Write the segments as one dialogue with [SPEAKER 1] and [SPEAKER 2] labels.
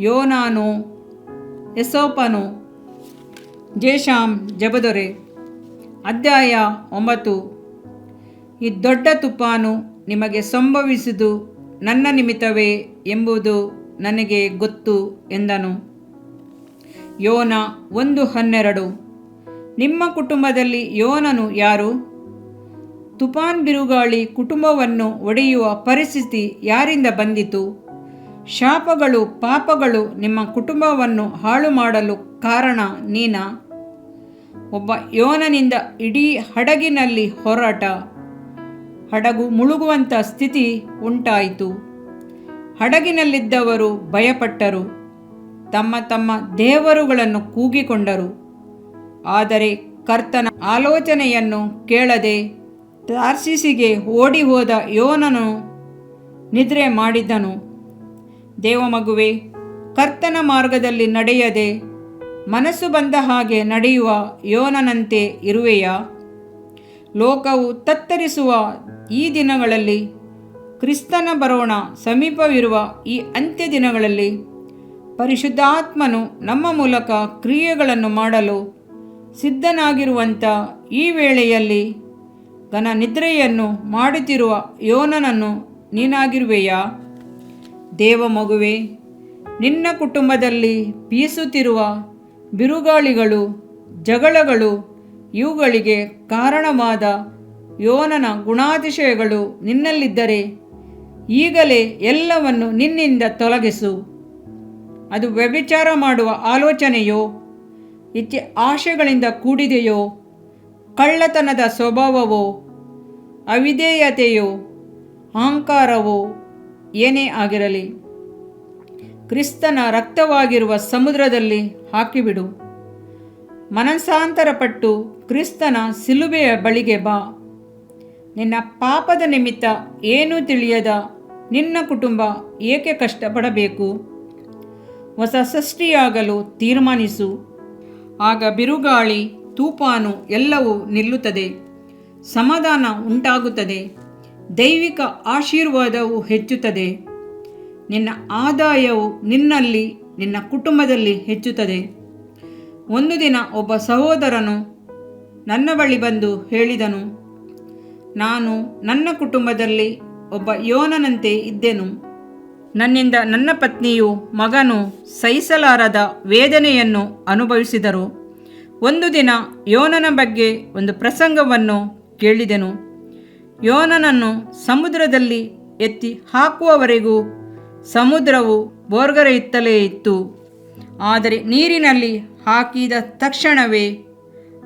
[SPEAKER 1] ಯೋನಾನು, ಎಸೋಪನು ಜೇಶಾಮ್ ಜಬದೊರೆ. ಅಧ್ಯಾಯ ಒಂಬತ್ತು. ಈ ದೊಡ್ಡ ತುಫಾನು ನಿಮಗೆ ಸಂಭವಿಸಿದು ನನ್ನ ನಿಮಿತ್ತವೇ ಎಂಬುದು ನನಗೆ ಗೊತ್ತು ಎಂದನು. ಯೋನ ಒಂದು ಹನ್ನೆರಡು. ನಿಮ್ಮ ಕುಟುಂಬದಲ್ಲಿ ಯೋನನು ಯಾರು? ತುಫಾನ್ ಬಿರುಗಾಳಿ ಕುಟುಂಬವನ್ನು ಒಡೆಯುವ ಪರಿಸ್ಥಿತಿ ಯಾರಿಂದ ಬಂದಿತು? ಶಾಪಗಳು, ಪಾಪಗಳು ನಿಮ್ಮ ಕುಟುಂಬವನ್ನು ಹಾಳು ಮಾಡಲು ಕಾರಣ ನೀನ? ಒಬ್ಬ ಯೋನನಿಂದ ಇಡೀ ಹಡಗಿನಲ್ಲಿ ಹೋರಾಟ. ಹಡಗು ಮುಳುಗುವಂಥ ಸ್ಥಿತಿ ಉಂಟಾಯಿತು. ಹಡಗಿನಲ್ಲಿದ್ದವರು ಭಯಪಟ್ಟರು. ತಮ್ಮ ತಮ್ಮ ದೇವರುಗಳನ್ನು ಕೂಗಿಕೊಂಡರು. ಆದರೆ ಕರ್ತನ ಆಲೋಚನೆಯನ್ನು ಕೇಳದೆ ತಾರ್ಸಿಸಿಗೆ ಓಡಿ ಹೋದ ಯೋನನು ನಿದ್ರೆ ಮಾಡಿದ್ದನು ದೇವಮಗುವೆ, ಕರ್ತನ ಮಾರ್ಗದಲ್ಲಿ ನಡೆಯದೆ, ಮನಸ್ಸು ಬಂದ ಹಾಗೆ ನಡೆಯುವ ಯೋನನಂತೆ ಇರುವೆಯಾ? ಲೋಕವು ತತ್ತರಿಸುವ ಈ ದಿನಗಳಲ್ಲಿ, ಕ್ರಿಸ್ತನ ಬರೋಣ ಸಮೀಪವಿರುವ ಈ ಅಂತ್ಯ ದಿನಗಳಲ್ಲಿ, ಪರಿಶುದ್ಧಾತ್ಮನು ನಮ್ಮ ಮೂಲಕ ಕ್ರಿಯೆಗಳನ್ನು ಮಾಡಲು ಸಿದ್ಧನಾಗಿರುವಂಥ ಈ ವೇಳೆಯಲ್ಲಿ ಘನ ನಿದ್ರೆಯನ್ನು ಮಾಡುತ್ತಿರುವ ಯೋನನನ್ನು ನೀನಾಗಿರುವೆಯಾ? ದೇವ ಮಗುವೆ ನಿನ್ನ ಕುಟುಂಬದಲ್ಲಿ ಬೀಸುತ್ತಿರುವ ಬಿರುಗಾಳಿಗಳು, ಜಗಳಗಳು, ಇವುಗಳಿಗೆ ಕಾರಣವಾದ ಯೋನನ ಗುಣಾತಿಶಯಗಳು ನಿನ್ನಲ್ಲಿದ್ದರೆ ಈಗಲೇ ಎಲ್ಲವನ್ನು ನಿನ್ನಿಂದ ತೊಲಗಿಸು. ಅದು ವ್ಯಭಿಚಾರ ಮಾಡುವ ಆಲೋಚನೆಯೋ, ಇತ್ಯ ಆಶೆಗಳಿಂದ ಕೂಡಿದೆಯೋ, ಕಳ್ಳತನದ ಸ್ವಭಾವವೋ, ಅವಿಧೇಯತೆಯೋ, ಅಹಂಕಾರವೋ ಏನೇ ಆಗಿರಲಿ, ಕ್ರಿಸ್ತನ ರಕ್ತವಾಗಿರುವ ಸಮುದ್ರದಲ್ಲಿ ಹಾಕಿಬಿಡು. ಮನಸ್ಸಾಂತರಪಟ್ಟು ಕ್ರಿಸ್ತನ ಸಿಲುಬೆಯ ಬಳಿಗೆ ಬಾ. ನಿನ್ನ ಪಾಪದ ನಿಮಿತ್ತ ಏನೂ ತಿಳಿಯದ ನಿನ್ನ ಕುಟುಂಬ ಏಕೆ ಕಷ್ಟಪಡಬೇಕು? ಹೊಸ ಸೃಷ್ಟಿಯಾಗಲು ತೀರ್ಮಾನಿಸು. ಆಗ ಬಿರುಗಾಳಿ ತೂಪಾನು ಎಲ್ಲವೂ ನಿಲ್ಲುತ್ತದೆ. ಸಮಾಧಾನ ಉಂಟಾಗುತ್ತದೆ. ದೈವಿಕ ಆಶೀರ್ವಾದವು ಹೆಚ್ಚುತ್ತದೆ. ನಿನ್ನ ಆದಾಯವು ನಿನ್ನಲ್ಲಿ, ನಿನ್ನ ಕುಟುಂಬದಲ್ಲಿ ಹೆಚ್ಚುತ್ತದೆ. ಒಂದು ದಿನ ಒಬ್ಬ ಸಹೋದರನು ನನ್ನ ಬಳಿ ಬಂದು ಹೇಳಿದನು, ನಾನು ನನ್ನ ಕುಟುಂಬದಲ್ಲಿ ಒಬ್ಬ ಯೋನನಂತೆ ಇದ್ದೆನು. ನನ್ನಿಂದ ನನ್ನ ಪತ್ನಿಯು ಮಗನು ಸಹಿಸಲಾರದ ವೇದನೆಯನ್ನು ಅನುಭವಿಸಿದರು. ಒಂದು ದಿನ ಯೋನನ ಬಗ್ಗೆ ಒಂದು ಪ್ರಸಂಗವನ್ನು ಕೇಳಿದೆನು. ಯೋನನನ್ನು ಸಮುದ್ರದಲ್ಲಿ ಎತ್ತಿ ಹಾಕುವವರೆಗೂ ಸಮುದ್ರವು ಬೋರ್ಗರೆಯುತ್ತಲೇ ಇತ್ತು. ಆದರೆ ನೀರಿನಲ್ಲಿ ಹಾಕಿದ ತಕ್ಷಣವೇ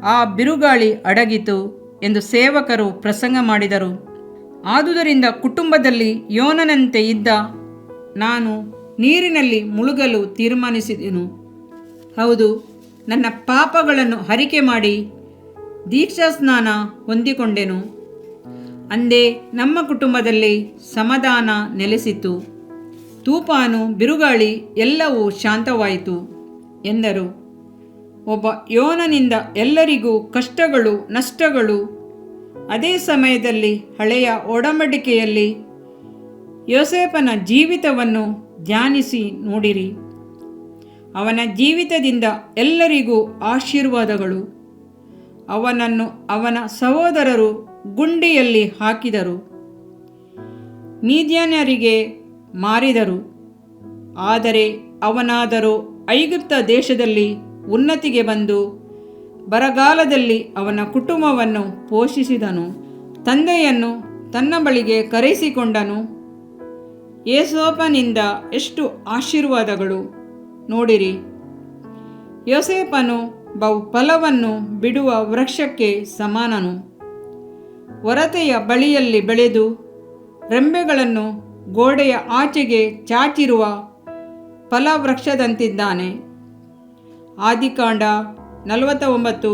[SPEAKER 1] ಆ ಬಿರುಗಾಳಿ ಅಡಗಿತು ಎಂದು ಸೇವಕರು ಪ್ರಸಂಗ ಮಾಡಿದರು. ಆದುದರಿಂದ ಕುಟುಂಬದಲ್ಲಿ ಯೋನನಂತೆ ಇದ್ದ ನಾನು ನೀರಿನಲ್ಲಿ ಮುಳುಗಲು ತೀರ್ಮಾನಿಸಿದೆನು. ಹೌದು, ನನ್ನ ಪಾಪಗಳನ್ನು ಹರಿಕೆ ಮಾಡಿ ದೀಕ್ಷಾ ಸ್ನಾನ ಹೊಂದಿಕೊಂಡೆನು. ಅಂದೇ ನಮ್ಮ ಕುಟುಂಬದಲ್ಲಿ ಸಮಾಧಾನ ನೆಲೆಸಿತು. ತೂಪಾನು ಬಿರುಗಾಳಿ ಎಲ್ಲವೂ ಶಾಂತವಾಯಿತು ಎಂದರು. ಒಬ್ಬ ಯೋನನಿಂದ ಎಲ್ಲರಿಗೂ ಕಷ್ಟಗಳು, ನಷ್ಟಗಳು. ಅದೇ ಸಮಯದಲ್ಲಿ ಹಳೆಯ ಒಡಂಬಡಿಕೆಯಲ್ಲಿ ಯೋಸೇಫನ ಜೀವಿತವನ್ನು ಧ್ಯಾನಿಸಿ ನೋಡಿರಿ. ಅವನ ಜೀವಿತದಿಂದ ಎಲ್ಲರಿಗೂ ಆಶೀರ್ವಾದಗಳು. ಅವನನ್ನು ಅವನ ಸಹೋದರರು ಗುಂಡಿಯಲ್ಲಿ ಹಾಕಿದರು. ಮೀದ್ಯಾನ್ಯರಿಗೆ ಮಾರಿದರು. ಆದರೆ ಅವನಾದರೂ ಐಗುಪ್ತ ದೇಶದಲ್ಲಿ ಉನ್ನತಿಗೆ ಬಂದು ಬರಗಾಲದಲ್ಲಿ ಅವನ ಕುಟುಂಬವನ್ನು ಪೋಷಿಸಿದನು. ತಂದೆಯನ್ನು ತನ್ನ ಬಳಿಗೆ ಕರೆಸಿಕೊಂಡನು ಯೇಸೋಪನಿಂದ ಎಷ್ಟು ಆಶೀರ್ವಾದಗಳು ನೋಡಿರಿ. ಯೋಸೇಪನು ಬಹು ಫಲವನ್ನು ಬಿಡುವ ವೃಕ್ಷಕ್ಕೆ ಸಮಾನನು. ಹೊರತೆಯ ಬಳಿಯಲ್ಲಿ ಬೆಳೆದು ರೆಂಬೆಗಳನ್ನು ಗೋಡೆಯ ಆಚೆಗೆ ಚಾಚಿರುವ ಫಲವೃಕ್ಷದಂತಿದ್ದಾನೆ. ಆದಿಕಾಂಡ ನಲವತ್ತ ಒಂಬತ್ತು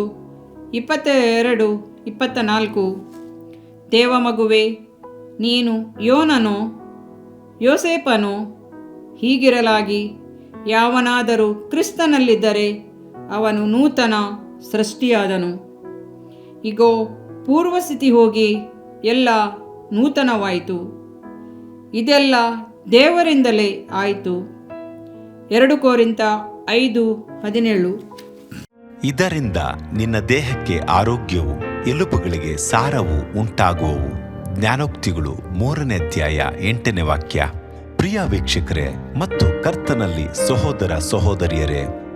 [SPEAKER 1] ಇಪ್ಪತ್ತ ಎರಡು ಇಪ್ಪತ್ತ ನಾಲ್ಕು ದೇವಮಗುವೆ, ನೀನು ಯೋನನೋ ಯೋಸೇಪನು ಹೀಗಿರಲಾಗಿ ಯಾವನಾದರೂ ಕ್ರಿಸ್ತನಲ್ಲಿದ್ದರೆ ಅವನು ನೂತನ ಸೃಷ್ಟಿಯಾದನು. ಇಗೋ ಪೂರ್ವಸ್ಥಿತಿ ಹೋಗಿ ಎಲ್ಲ ನೂತನವಾಯಿತು. ಇದೆಲ್ಲ ದೇವರಿಂದಲೇ ಆಯಿತು. ಎರಡು ಕೋರಿಂತ ಐದು ಹದಿನೇಳು.
[SPEAKER 2] ಇದರಿಂದ ನಿನ್ನ ದೇಹಕ್ಕೆ ಆರೋಗ್ಯವು, ಎಲುಬುಗಳಿಗೆ ಸಾರವು ಉಂಟಾಗುವವು. ಜ್ಞಾನೋಕ್ತಿಗಳು ಮೂರನೇ ಅಧ್ಯಾಯ ಎಂಟನೇ ವಾಕ್ಯ. ಪ್ರಿಯ ವೀಕ್ಷಕರೇ ಮತ್ತು ಕರ್ತನಲ್ಲಿ ಸಹೋದರ ಸಹೋದರಿಯರೇ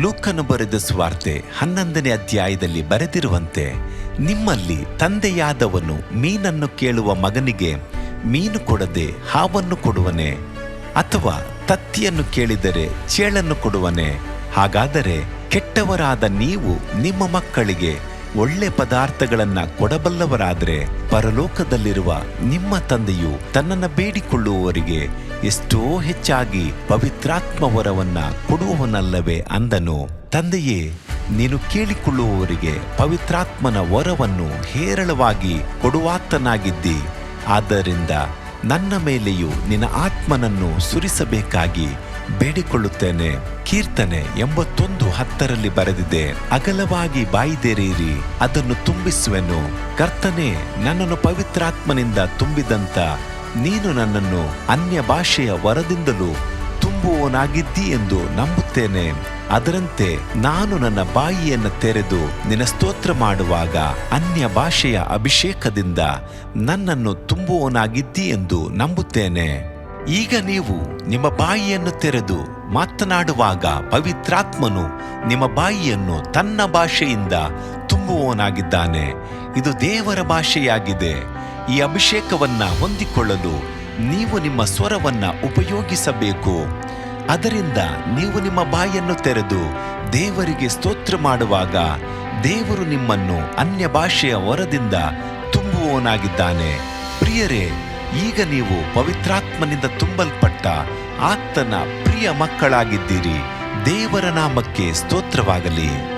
[SPEAKER 2] ಲೂಕನು ಬರೆದ ಸ್ವಾರ್ತೆ ಹನ್ನೊಂದನೇ ಅಧ್ಯಾಯದಲ್ಲಿ ಬರೆದಿರುವಂತೆ, ನಿಮ್ಮಲ್ಲಿ ತಂದೆಯಾದವನು ಮೀನನ್ನು ಕೇಳುವ ಮಗನಿಗೆ ಮೀನು ಕೊಡದೆ ಹಾವನ್ನು ಕೊಡುವನೆ, ಅಥವಾ ತತ್ತಿಯನ್ನು ಕೇಳಿದರೆ ಚೇಳನ್ನು ಕೊಡುವನೆ, ಹಾಗಾದರೆ ಕೆಟ್ಟವರಾದ ನೀವು ನಿಮ್ಮ ಮಕ್ಕಳಿಗೆ ಒಳ್ಳೆ ಪದಾರ್ಥಗಳನ್ನ ಕೊಡಬಲ್ಲವರಾದರೆ ಪರಲೋಕದಲ್ಲಿರುವ ನಿಮ್ಮ ತಂದೆಯು ತನ್ನನ್ನು ಬೇಡಿಕೊಳ್ಳುವವರಿಗೆ ಎಷ್ಟೋ ಹೆಚ್ಚಾಗಿ ಪವಿತ್ರಾತ್ಮ ವರವನ್ನ ಕೊಡುವವನಲ್ಲವೇ ಅಂದನು. ತಂದೆಯೇ, ನೀನು ಕೇಳಿಕೊಳ್ಳುವವರಿಗೆ ಪವಿತ್ರಾತ್ಮನ ವರವನ್ನು ಹೇರಳವಾಗಿ ಕೊಡುವಾತನಾಗಿದ್ದಿ. ಆದ್ದರಿಂದ ನನ್ನ ಮೇಲೆಯೂ ನಿನ್ನ ಆತ್ಮನನ್ನು ಸುರಿಸಬೇಕಾಗಿ ಬೇಡಿಕೊಳ್ಳುತ್ತೇನೆ, ಕೀರ್ತನೆ ಎಂಬತ್ತೊಂದು ಹತ್ತರಲ್ಲಿ ಬರೆದಿದೆ, ಅಗಲವಾಗಿ ಬಾಯಿದೆರೆಯಿರಿ, ಅದನ್ನು ತುಂಬಿಸುವೆನು. ಕರ್ತನೆ, ನನ್ನನ್ನು ಪವಿತ್ರಾತ್ಮನಿಂದ ತುಂಬಿದಂತ ನೀನು ನನ್ನನ್ನು ಅನ್ಯ ಭಾಷೆಯ ವರದಿಂದಲೂ ತುಂಬುವವನಾಗಿದ್ದಿ ಎಂದು ನಂಬುತ್ತೇನೆ. ಅದರಂತೆ ನಾನು ನನ್ನ ಬಾಯಿಯನ್ನು ತೆರೆದು ನಿನ್ನ ಸ್ತೋತ್ರ ಮಾಡುವಾಗ ಅನ್ಯ ಭಾಷೆಯ ಅಭಿಷೇಕದಿಂದ ನನ್ನನ್ನು ತುಂಬುವವನಾಗಿದ್ದಿ ಎಂದು ನಂಬುತ್ತೇನೆ. ಈಗ ನೀವು ನಿಮ್ಮ ಬಾಯಿಯನ್ನು ತೆರೆದು ಮಾತನಾಡುವಾಗ ಪವಿತ್ರಾತ್ಮನು ನಿಮ್ಮ ಬಾಯಿಯನ್ನು ತನ್ನ ಭಾಷೆಯಿಂದ ತುಂಬುವವನಾಗಿದ್ದಾನೆ. ಇದು ದೇವರ ಭಾಷೆಯಾಗಿದೆ. ಈ ಅಭಿಷೇಕವನ್ನು ಹೊಂದಿಕೊಳ್ಳಲು ನೀವು ನಿಮ್ಮ ಸ್ವರವನ್ನು ಉಪಯೋಗಿಸಬೇಕು. ಅದರಿಂದ ನೀವು ನಿಮ್ಮ ಬಾಯಿಯನ್ನು ತೆರೆದು ದೇವರಿಗೆ ಸ್ತೋತ್ರ ಮಾಡುವಾಗ ದೇವರು ನಿಮ್ಮನ್ನು ಅನ್ಯ ಭಾಷೆಯ ವರದಿಂದ ತುಂಬುವವನಾಗಿದ್ದಾನೆ. ಪ್ರಿಯರೇ ಈಗ ನೀವು ಪವಿತ್ರಾತ್ಮನಿಂದ ತುಂಬಲ್ಪಟ್ಟ ಆತನ ಪ್ರಿಯ ಮಕ್ಕಳಾಗಿದ್ದೀರಿ. ದೇವರ ನಾಮಕ್ಕೆ ಸ್ತೋತ್ರವಾಗಲಿ.